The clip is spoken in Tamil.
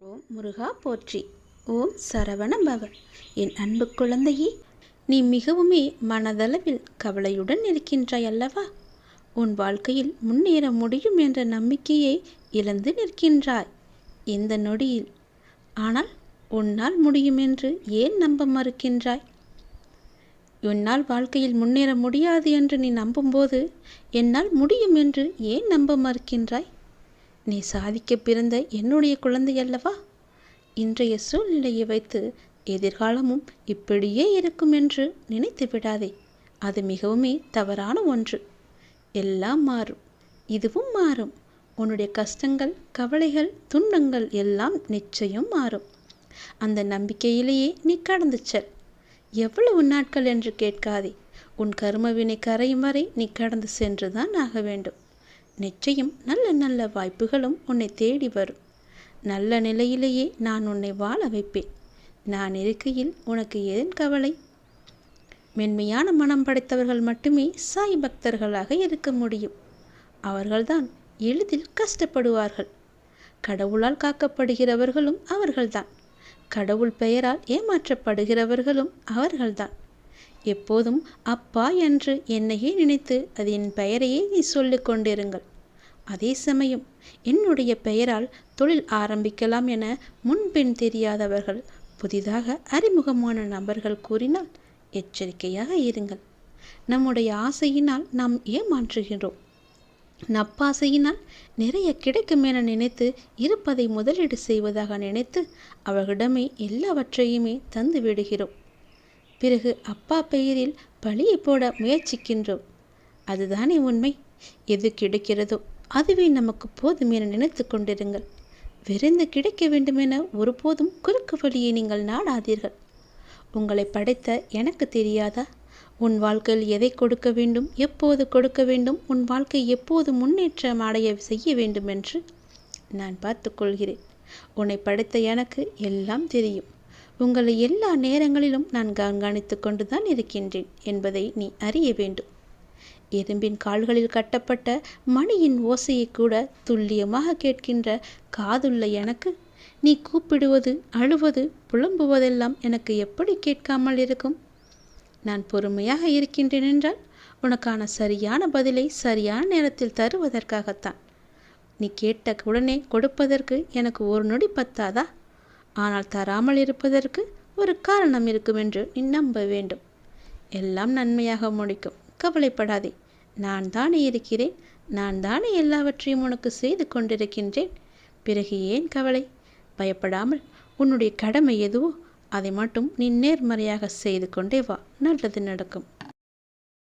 ஓம் முருகா போற்றி. ஓம் சரவண பவ என் அன்பு குழந்தையே நீ மிகவுமே மனதளவில் கவலையுடன் இருக்கின்றாய் அல்லவா? உன் வாழ்க்கையில் முன்னேற முடியும் என்ற நம்பிக்கையை இழந்து நிற்கின்றாய். இந்த நொடியில் ஆனால் உன்னால் முடியும் என்று ஏன் நம்ப மறுக்கின்றாய்? உன்னால் வாழ்க்கையில் முன்னேற முடியாது என்று நீ நம்பும்போது என்னால் முடியும் என்று ஏன் நம்ப மறுக்கின்றாய்? நீ சாதிக்க பிறந்த என்னுடைய குழந்தை அல்லவா? இன்றைய சூழ்நிலையை வைத்து எதிர்காலமும் இப்படியே இருக்கும் என்று நினைத்து விடாதே. அது மிகவுமே தவறான ஒன்று. எல்லாம் மாறும். இதுவும் மாறும். உன்னுடைய கஷ்டங்கள் கவலைகள் துன்பங்கள் எல்லாம் நிச்சயம் மாறும். அந்த நம்பிக்கையிலேயே நீ கடந்து செல். எவ்வளவு நாட்கள் என்று கேட்காதே. உன் கருமவினை கரையும் வரை நீ கடந்து சென்றுதான் ஆக வேண்டும். நிச்சயம் நல்ல நல்ல வாய்ப்புகளும் உன்னை தேடி வரும். நல்ல நிலையிலேயே நான் உன்னை வாழ வைப்பேன். நான் இருக்கையில் உனக்கு ஏன் கவலை? மென்மையான மனம் படைத்தவர்கள் மட்டுமே சாய் பக்தர்களாக இருக்க முடியும். அவர்கள்தான் எளிதில் கஷ்டப்படுவார்கள். கடவுளால் காக்கப்படுகிறவர்களும் அவர்கள்தான். கடவுள் பெயரால் ஏமாற்றப்படுகிறவர்களும் அவர்கள்தான். எப்போதும் அப்பா என்று என்னையே நினைத்து அது என் பெயரையே நீ சொல்லிக் கொண்டிருங்கள். அதே சமயம் என்னுடைய பெயரால் தொழில் ஆரம்பிக்கலாம் என முன்பின் தெரியாதவர்கள் புதிதாக அறிமுகமான நபர்கள் கூறினால் எச்சரிக்கையாக இருங்கள். நம்முடைய ஆசையினால் நாம் ஏமாற்றுகிறோம் நப்பாசையினால் நிறைய கிடைக்கும் என நினைத்து இருப்பதை முதலீடு செய்வதாக நினைத்து அவர்களிடமே எல்லாவற்றையுமே தந்து விடுகிறோம் பிறகு அப்பா பெயரில் பழியை போட முயற்சிக்கின்றோம். அதுதானே உண்மை. எது கிடைக்கிறதோ அதுவே நமக்கு போதும் என நினைத்து கொண்டிருங்கள். விரைந்து கிடைக்க வேண்டுமென ஒருபோதும் குறுக்கு வழியை நீங்கள் நாடாதீர்கள். உங்களை படைத்த எனக்கு தெரியாதா? உன் வாழ்க்கையில் எதை கொடுக்க வேண்டும் எப்போது கொடுக்க வேண்டும் உன் வாழ்க்கை எப்போது முன்னேற்றம் அடைய செய்ய வேண்டும் என்று நான் பார்த்து கொள்கிறேன். உன்னை படைத்த எனக்கு எல்லாம் தெரியும். உங்களை எல்லா நேரங்களிலும் நான் கண்காணித்து கொண்டுதான் இருக்கின்றேன் என்பதை நீ அறிய வேண்டும். எறும்பின் கால்களில் கட்டப்பட்ட மணியின் ஓசையை கூட துல்லியமாக கேட்கின்ற காதுள்ள எனக்கு நீ கூப்பிடுவது அழுவது புலம்புவதெல்லாம் எனக்கு எப்படி கேட்காமல் இருக்கும்? நான் பொறுமையாக இருக்கின்றேன் என்றால் உனக்கான சரியான பதிலை சரியான நேரத்தில் தருவதற்காகத்தான். நீ கேட்ட உடனே கொடுப்பதற்கு எனக்கு ஒரு நொடி பத்தாதா? ஆனால் தராமல் இருப்பதற்கு ஒரு காரணம் இருக்கும் என்று நீ நம்ப வேண்டும். எல்லாம் நன்மையாக முடிக்கும். கவலைப்படாதே. நான் தானே இருக்கிறேன். நான் தானே எல்லாவற்றையும் உனக்கு செய்து கொண்டிருக்கின்றேன். பிறகு ஏன் கவலை? பயப்படாமல் உன்னுடைய கடமை எதுவோ அதை மட்டும் நீ நேர்மறையாக செய்து கொண்டே வா. நல்லது நடக்கும்.